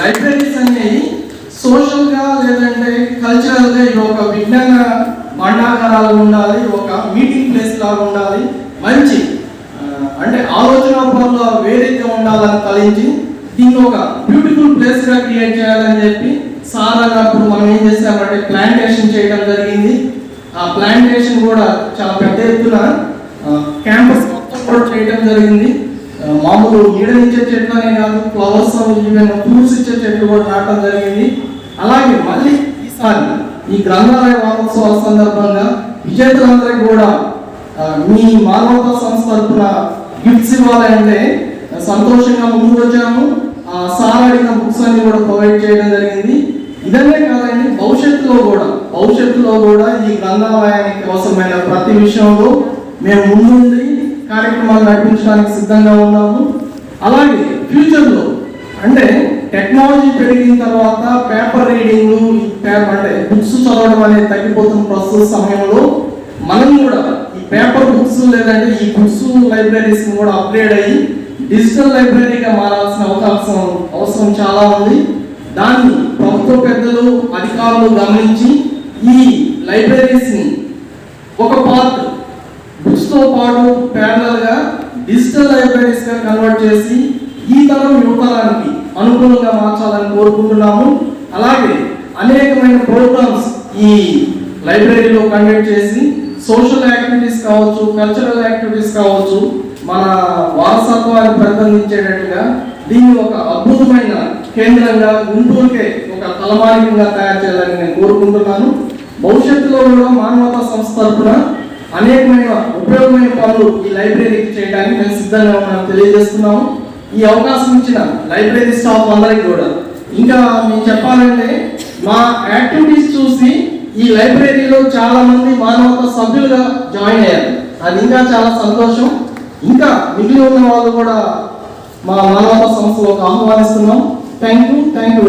Libraries అనేవి సోషల్గా లేదంటే కల్చరల్గా ఇది ఒక విజ్ఞాన మండాగారాలు ఉండాలి ఒక మీటింగ్ ప్లేస్ లాగా ఉండాలి మంచి అంటే ఆలోచన పనులు వేరేగా ఉండాలని తలించి దీన్ని ఒక బ్యూటిఫుల్ ప్లేస్గా క్రియేట్ చేయాలని చెప్పి సార్ అన్నప్పుడు మనం ఏం చేసామంటే ప్లాంటేషన్ చేయడం జరిగింది. ఆ ప్లాంటేషన్ కూడా చాలా పెద్ద ఎత్తున క్యాంపస్ మొత్తం కూడా చేయడం జరిగింది. మామూలు నీడనిచ్చే చెట్లనే కాదు ఫ్లవర్స్ ఈవెన్ ఫ్రూట్స్ ఇచ్చే చెట్లు కూడా నాటడం జరిగింది. అలాగే మళ్ళీ ఈసారి ఈ గ్రంథాలయ వారోత్సవాల సందర్భంగా విజేతలందరికీ కూడా మీ మానవతా సంస్థ తరపున గిఫ్ట్స్ ఇవ్వాలంటే సంతోషంగా ముందు వచ్చాము. ఆ సార్ అడిగిన బుక్స్ అన్ని కూడా ప్రొవైడ్ చేయడం జరిగింది. ఇదనే కాదండి భవిష్యత్తులో కూడా భవిష్యత్తులో కూడా ఈ గ్రంథాలయానికి అవసరమైన ప్రతి విషయంలో మేము ముందుండి కార్యక్రమాలు నడిపించడానికి సిద్ధంగా ఉన్నాము. అలాగే ఫ్యూచర్లో అంటే టెక్నాలజీ పెరిగిన తర్వాత పేపర్ రీడింగ్ పేపర్ అంటే బుక్స్ చదవడం అనేది తగ్గిపోతున్న ప్రస్తుత సమయంలో మనం కూడా ఈ పేపర్ బుక్స్ లేదంటే ఈ బుక్స్ లైబ్రరీస్ కూడా అప్గ్రేడ్ అయ్యి డిజిటల్ లైబ్రరీగా మారాల్సిన అవకాశం అవసరం చాలా ఉంది. దాన్ని ప్రభుత్వ పెద్దలు అధికారులు గమనించి ఈ లైబ్రరీస్ని ఒక పార్ట్ బుక్స్తో పాటు డిజిటల్ లైబ్రరీస్గా కన్వర్ట్ చేసి ఈ తరం యువతరానికి అనుకూలంగా మార్చాలని కోరుకుంటున్నాము. అలాగే అనేకమైన ప్రోగ్రామ్స్ ఈ లైబ్రరీలో కండక్ట్ చేసి సోషల్ యాక్టివిటీస్ కావచ్చు కల్చరల్ యాక్టివిటీస్ కావచ్చు మన వారసత్వాన్ని ప్రతిబంధించేటట్టుగా దీన్ని ఒక అద్భుతమైన కేంద్రంగా గుంటూరుకే ఒక తలమానికంగా తయారు చేయాలని నేను కోరుకుంటున్నాను. భవిష్యత్తులో కూడా మానవతా సంస్థ తరఫున అనేకమైన ఉపయోగమైన పనులు ఈ లైబ్రరీకి చేయడానికి మేము సిద్ధంగా ఉన్నాం తెలియజేస్తున్నాము. ఈ అవకాశం ఇచ్చిన లైబ్రరీ స్టాఫ్ అందరికి కూడా. ఇంకా మేము చెప్పాలంటే మా యాక్టివిటీస్ చూసి ఈ లైబ్రరీలో చాలా మంది మానవత సభ్యులుగా జాయిన్ అయ్యారు. అది ఇంకా చాలా సంతోషం. ఇంకా మిగిలి ఉన్న వాళ్ళు కూడా మా మానవతా సంస్థలోకి ఆహ్వానిస్తున్నాం. Thank you thank you